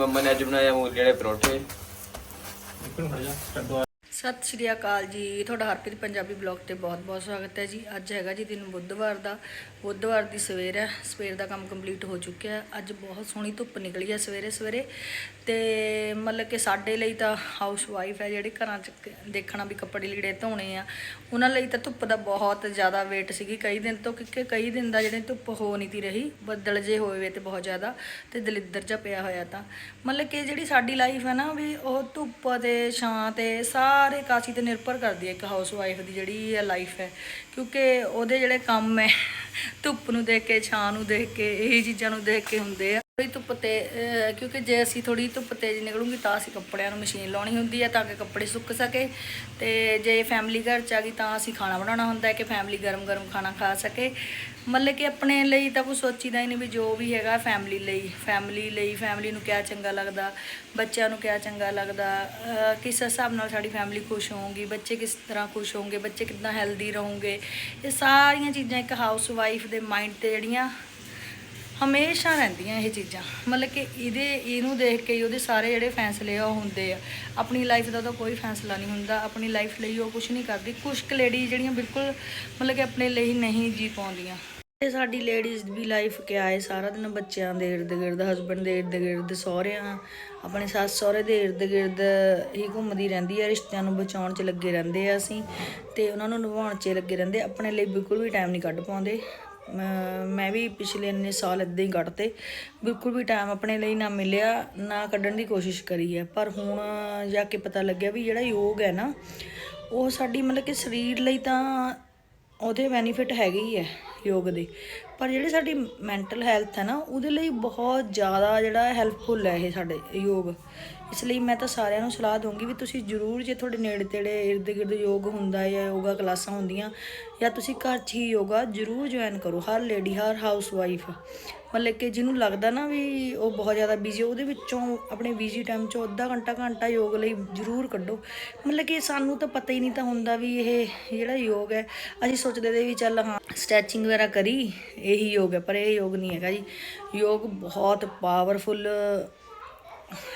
ਮੰਮਾ ਨੇ ਅੱਜ ਬਣਾਇਆ ਮੂਲ ਜਿਹੜੇ ਪਰੌਂਠੇ। ਸਤਿ ਸ਼੍ਰੀ ਅਕਾਲ ਜੀ। ਤੁਹਾਡਾ ਹਰਪ੍ਰੀਤ ਪੰਜਾਬੀ ਬਲੌਗ ਤੇ ਬਹੁਤ-ਬਹੁਤ ਸਵਾਗਤ ਹੈ ਜੀ। ਅੱਜ ਹੈਗਾ ਜੀ ਦਿਨ ਬੁੱਧਵਾਰ ਦਾ। ਬੁੱਧਵਾਰ ਦੀ ਸਵੇਰ ਹੈ। ਸਵੇਰ ਦਾ ਕੰਮ ਕੰਪਲੀਟ ਹੋ ਚੁੱਕਿਆ ਹੈ। ਅੱਜ ਬਹੁਤ ਸੋਹਣੀ ਧੁੱਪ ਨਿਕਲੀ ਹੈ ਸਵੇਰੇ ਸਵੇਰੇ। ਤੇ ਮਤਲਬ ਕਿ ਸਾਡੇ ਲਈ ਤਾਂ ਹਾਊਸ ਵਾਈਫ ਹੈ ਜਿਹੜੇ ਘਰਾਂ 'ਚ ਦੇਖਣਾ ਵੀ ਕੱਪੜੇ ਲੀੜੇ ਧੋਣੇ ਆ। ਉਹਨਾਂ ਲਈ ਤਾਂ ਧੁੱਪ ਦਾ ਬਹੁਤ ਜ਼ਿਆਦਾ ਵੇਟ ਸੀਗੀ ਕਈ ਦਿਨ ਤੋਂ ਕਿਉਂਕਿ ਕਈ ਦਿਨ ਦਾ ਜਿਹੜੇ ਧੁੱਪ ਹੋ ਨਹੀਂ ਤੀ ਰਹੀ। ਬੱਦਲ ਜੇ ਹੋਏ ਵੇ ਤੇ ਬਹੁਤ ਜ਼ਿਆਦਾ ਤੇ ਦਲਿੱਦਰ ਜਿਹਾ ਪਿਆ ਹੋਇਆ ਤਾਂ। ਮਤਲਬ ਕਿ ਜਿਹੜੀ ਸਾਡੀ ਲਾਈਫ ਹੈ ਨਾ ਵੀ ਉਹ ਧੁੱਪ ਤੇ ਛਾਂ ਤੇ ਸਾਰ ਕਾਸੀ ਤੇ ਨਿਰਭਰ ਕਰਦੀ ਹੈ ਇੱਕ ਹਾਊਸ ਵਾਈਫ ਦੀ ਜਿਹੜੀ ਹੈ ਲਾਈਫ ਹੈ। ਕਿਉਂਕਿ ਉਹਦੇ ਜਿਹੜੇ ਕੰਮ ਹੈ, ਧੁੱਪ ਨੂੰ ਦੇਖ ਕੇ, ਛਾਂ ਨੂੰ ਦੇਖ ਕੇ, ਇਹੀ ਚੀਜ਼ਾਂ ਨੂੰ ਦੇਖ ਕੇ ਹੁੰਦੇ ਆ। ਕੋਈ ਧੁੱਪ ਤੇ ਕਿਉਂਕਿ ਜੇ ਅਸੀਂ ਥੋੜੀ ਧੁੱਪ ਤੇਜ਼ ਨਿਕਲੂਗੀ ਤਾਂ ਅਸੀਂ ਕੱਪੜਿਆਂ ਨੂੰ ਮਸ਼ੀਨ ਲਾਉਣੀ ਹੁੰਦੀ ਹੈ ਤਾਂ ਕਿ ਕੱਪੜੇ ਸੁੱਕ ਸਕੇ। ਤੇ ਜੇ ਫੈਮਿਲੀ ਘਰ ਚ ਆ ਗਈ ਤਾਂ ਅਸੀਂ ਖਾਣਾ ਬਣਾਉਣਾ ਹੁੰਦਾ ਹੈ ਕਿ ਫੈਮਿਲੀ ਗਰਮ-ਗਰਮ ਖਾਣਾ ਖਾ ਸਕੇ। ਮਤਲਬ ਕਿ ਆਪਣੇ ਲਈ ਤਾਂ ਕੁਝ ਸੋਚੀਦਾ ਹੀ ਨਹੀਂ ਵੀ ਜੋ ਵੀ ਹੈਗਾ ਫੈਮਿਲੀ ਲਈ ਫੈਮਿਲੀ ਲਈ ਫੈਮਿਲੀ ਨੂੰ ਕਿਆ ਚੰਗਾ ਲੱਗਦਾ, ਬੱਚਿਆਂ ਨੂੰ ਕਿਆ ਚੰਗਾ ਲੱਗਦਾ ਕਿਸ ਹਿਸਾਬ ਨਾਲ ਸਾਡੀ ਫੈਮਿਲੀ ਖੁਸ਼ ਹੋਊਗੀ, ਬੱਚੇ ਕਿਸ ਤਰ੍ਹਾਂ ਖੁਸ਼ ਹੋਣਗੇ ਬੱਚੇ ਕਿੰਨਾ ਹੈਲਦੀ ਰਹੋਗੇ। ਇਹ ਸਾਰੀਆਂ ਚੀਜ਼ਾਂ ਇੱਕ ਹਾਊਸ ਵਾਈਫ ਦੇ ਮਾਈਂਡ ਤੇ ਜਿਹੜੀਆਂ ਹਮੇਸ਼ਾ ਰਹਿੰਦੀਆਂ ਇਹ ਚੀਜ਼ਾਂ। ਮਤਲਬ ਕਿ ਇਹਦੇ, ਇਹਨੂੰ ਦੇਖ ਕੇ ਹੀ ਉਹਦੇ ਸਾਰੇ ਜਿਹੜੇ ਫੈਸਲੇ ਆ ਉਹ ਹੁੰਦੇ ਆ। ਆਪਣੀ ਲਾਈਫ ਦਾ ਤਾਂ ਕੋਈ ਫੈਸਲਾ ਨਹੀਂ ਹੁੰਦਾ। ਆਪਣੀ ਲਾਈਫ ਲਈ ਉਹ ਕੁਝ ਨਹੀਂ ਕਰਦੀ। ਕੁਝ ਕੁ ਲੇਡੀ ਜਿਹੜੀਆਂ ਬਿਲਕੁਲ ਮਤਲਬ ਕਿ ਆਪਣੇ ਲਈ ਨਹੀਂ ਜੀ ਪਾਉਂਦੀਆਂ। ਇਹ ਸਾਡੀ ਲੇਡੀਜ਼ ਦੀ ਲਾਈਫ ਕਿਆ ਹੈ ਸਾਰਾ ਦਿਨ ਬੱਚਿਆਂ ਦੇ ਇਰਦ ਗਿਰਦ ਹਸਬੰਡ ਦੇ ਇਰਦ ਗਿਰਦ, ਸਹੁਰਿਆਂ, ਆਪਣੇ ਸੱਸ ਸਹੁਰੇ ਦੇ ਇਰਦ ਗਿਰਦ ਹੀ ਘੁੰਮਦੀ ਰਹਿੰਦੀ ਹੈ ਰਿਸ਼ਤਿਆਂ ਨੂੰ ਬਚਾਉਣ 'ਚ ਲੱਗੇ ਰਹਿੰਦੇ ਆ ਅਸੀਂ। ਤੇ ਉਹਨਾਂ ਨੂੰ ਨਿਭਾਉਣ 'ਚ ਲੱਗੇ ਰਹਿੰਦੇ। ਆਪਣੇ ਲਈ ਬਿਲਕੁਲ ਵੀ ਟਾਈਮ ਨਹੀਂ ਕੱਢ ਪਾਉਂਦੇ। ਮੈਂ ਵੀ ਪਿਛਲੇ ਇੰਨੇ ਸਾਲ ਇਦਾਂ ਹੀ ਕੱਢਤੇ ਬਿਲਕੁਲ ਵੀ ਟਾਈਮ ਆਪਣੇ ਲਈ ਨਾ ਮਿਲਿਆ, ਨਾ ਕੱਢਣ ਦੀ ਕੋਸ਼ਿਸ਼ ਕਰੀ ਹੈ। ਪਰ ਹੁਣ ਜਾ ਕੇ ਪਤਾ ਲੱਗਿਆ ਵੀ ਜਿਹੜਾ ਯੋਗ ਹੈ ਨਾ, ਉਹ ਸਾਡੀ ਮਤਲਬ ਕਿ ਸਰੀਰ ਲਈ ਤਾਂ ਉਹਦੇ ਬੈਨੀਫਿਟ ਹੈਗੇ ਹੀ ਹੈ। ਯੋਗ ਦੇ। ਪਰ ਜਿਹੜੀ ਸਾਡੀ ਮੈਂਟਲ ਹੈਲਥ ਹੈ ਨਾ, ਉਹਦੇ ਲਈ ਬਹੁਤ ਜ਼ਿਆਦਾ ਜਿਹੜਾ ਹੈਲਪਫੁਲ ਹੈ ਇਹ ਸਾਡੇ ਯੋਗ। ਇਸ ਲਈ ਮੈਂ ਤਾਂ ਸਾਰਿਆਂ ਨੂੰ ਸਲਾਹ ਦਊਂਗੀ ਵੀ ਤੁਸੀਂ ਜ਼ਰੂਰ ਜੇ ਤੁਹਾਡੇ ਨੇੜੇ ਤੇੜੇ ਇਰਦ ਗਿਰਦ ਯੋਗ ਹੁੰਦਾ ਜਾਂ ਯੋਗਾ ਕਲਾਸਾਂ ਹੁੰਦੀਆਂ, ਜਾਂ ਤੁਸੀਂ ਘਰ 'ਚ ਹੀ ਯੋਗਾ ਜ਼ਰੂਰ ਜੁਆਇਨ ਕਰੋ, ਹਰ ਲੇਡੀ ਹਰ ਹਾਊਸ ਵਾਈਫ ਮਤਲਬ ਕਿ ਜਿਹਨੂੰ ਲੱਗਦਾ ਨਾ ਵੀ ਉਹ ਬਹੁਤ ਜ਼ਿਆਦਾ ਬਿਜ਼ੀ ਉਹਦੇ ਵਿੱਚੋਂ ਆਪਣੇ ਬਿਜ਼ੀ ਟਾਈਮ 'ਚੋਂ ਅੱਧਾ ਘੰਟਾ ਘੰਟਾ ਯੋਗ ਲਈ ਜ਼ਰੂਰ ਕੱਢੋ। ਮਤਲਬ ਕਿ ਸਾਨੂੰ ਤਾਂ ਪਤਾ ਹੀ ਨਹੀਂ ਤਾਂ ਹੁੰਦਾ ਵੀ ਇਹ ਜਿਹੜਾ ਯੋਗ ਹੈ, ਅਸੀਂ ਸੋਚਦੇ ਦੇ ਵੀ ਚੱਲ ਹਾਂ ਸਟ੍ਰੈਚਿੰਗ ਵਗੈਰਾ ਕਰੀ ਇਹੀ ਯੋਗ ਹੈ ਪਰ ਇਹ ਯੋਗ ਨਹੀਂ ਹੈਗਾ ਜੀ। ਯੋਗ ਬਹੁਤ ਪਾਵਰਫੁਲ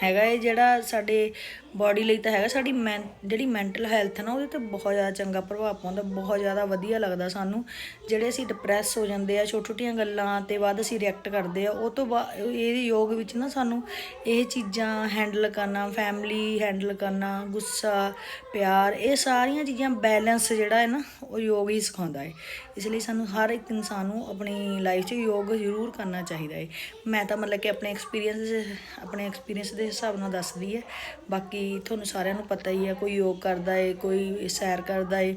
ਹੈਗਾ ਇਹ ਜਿਹੜਾ ਸਾਡੇ ਬਾਡੀ ਲਈ ਤਾਂ ਹੈਗਾ, ਸਾਡੀ ਮੈਂ ਜਿਹੜੀ ਮੈਂਟਲ ਹੈਲਥ ਨਾ, ਉਹਦੇ ਤੇ ਬਹੁਤ ਜ਼ਿਆਦਾ ਚੰਗਾ ਪ੍ਰਭਾਵ ਪਾਉਂਦਾ, ਬਹੁਤ ਜ਼ਿਆਦਾ ਵਧੀਆ ਲੱਗਦਾ ਸਾਨੂੰ। ਜਿਹੜੇ ਅਸੀਂ ਡਿਪਰੈਸ ਹੋ ਜਾਂਦੇ ਆ ਛੋਟੀ ਛੋਟੀਆਂ ਗੱਲਾਂ ਤੇ ਬਾਅਦ ਅਸੀਂ ਰਿਐਕਟ ਕਰਦੇ ਆ, ਉਹ ਤੋਂ ਬਾਅਦ ਇਹ ਯੋਗ ਵਿੱਚ ਨਾ ਸਾਨੂੰ ਇਹ ਚੀਜ਼ਾਂ ਹੈਂਡਲ ਕਰਨਾ ਫੈਮਿਲੀ ਹੈਂਡਲ ਕਰਨਾ, ਗੁੱਸਾ, ਪਿਆਰ, ਇਹ ਸਾਰੀਆਂ ਚੀਜ਼ਾਂ ਬੈਲੈਂਸ ਜਿਹੜਾ ਹੈ ਨਾ, ਉਹ ਯੋਗ ਹੀ ਸਿਖਾਉਂਦਾ ਹੈ। ਇਸ ਲਈ ਸਾਨੂੰ ਹਰ ਇੱਕ ਇਨਸਾਨ ਨੂੰ ਆਪਣੀ ਲਾਈਫ 'ਚ ਯੋਗ ਜ਼ਰੂਰ ਕਰਨਾ ਚਾਹੀਦਾ ਹੈ। ਮੈਂ ਤਾਂ ਮਤਲਬ ਕਿ ਆਪਣੇ ਐਕਸਪੀਰੀਅੰਸ ਆਪਣੇ ਐਕਸਪੀਰੀਅੰਸ ਦੇ ਹਿਸਾਬ ਨਾਲ ਦੱਸਦੀ ਹੈ। ਬਾਕੀ ਤੁਹਾਨੂੰ ਸਾਰਿਆਂ ਨੂੰ ਪਤਾ ਹੀ ਹੈ, ਕੋਈ ਯੋਗ ਕਰਦਾ ਏ, ਕੋਈ ਸੈਰ ਕਰਦਾ ਏ,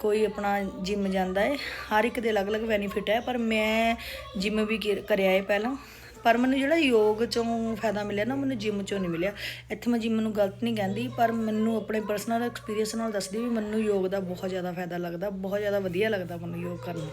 ਕੋਈ ਆਪਣਾ ਜਿਮ ਜਾਂਦਾ ਹੈ ਹਰ ਇੱਕ ਦੇ ਅਲੱਗ-ਅਲੱਗ ਬੈਨੀਫਿਟ ਹੈ, ਪਰ ਮੈਂ ਜਿਮ ਵੀ ਕੀ- ਕਰਿਆ ਹੈ ਪਹਿਲਾਂ। ਪਰ ਮੈਨੂੰ ਜਿਹੜਾ ਯੋਗ ਚੋਂ ਫਾਇਦਾ ਮਿਲਿਆ ਨਾ, ਮੈਨੂੰ ਜਿਮ ਚੋਂ ਨਹੀਂ ਮਿਲਿਆ। ਇੱਥੇ ਮੈਂ ਜਿਮ ਨੂੰ ਗਲਤ ਨਹੀਂ ਕਹਿੰਦੀ, ਪਰ ਮੈਨੂੰ ਆਪਣੇ ਪਰਸਨਲ ਐਕਸਪੀਰੀਅੰਸ ਨਾਲ ਦੱਸਦੀ ਵੀ ਮੈਨੂੰ ਯੋਗ ਦਾ ਬਹੁਤ ਜ਼ਿਆਦਾ ਫਾਇਦਾ ਲੱਗਦਾ, ਬਹੁਤ ਜ਼ਿਆਦਾ ਵਧੀਆ ਲੱਗਦਾ ਮੈਨੂੰ ਯੋਗ ਕਰਨਾ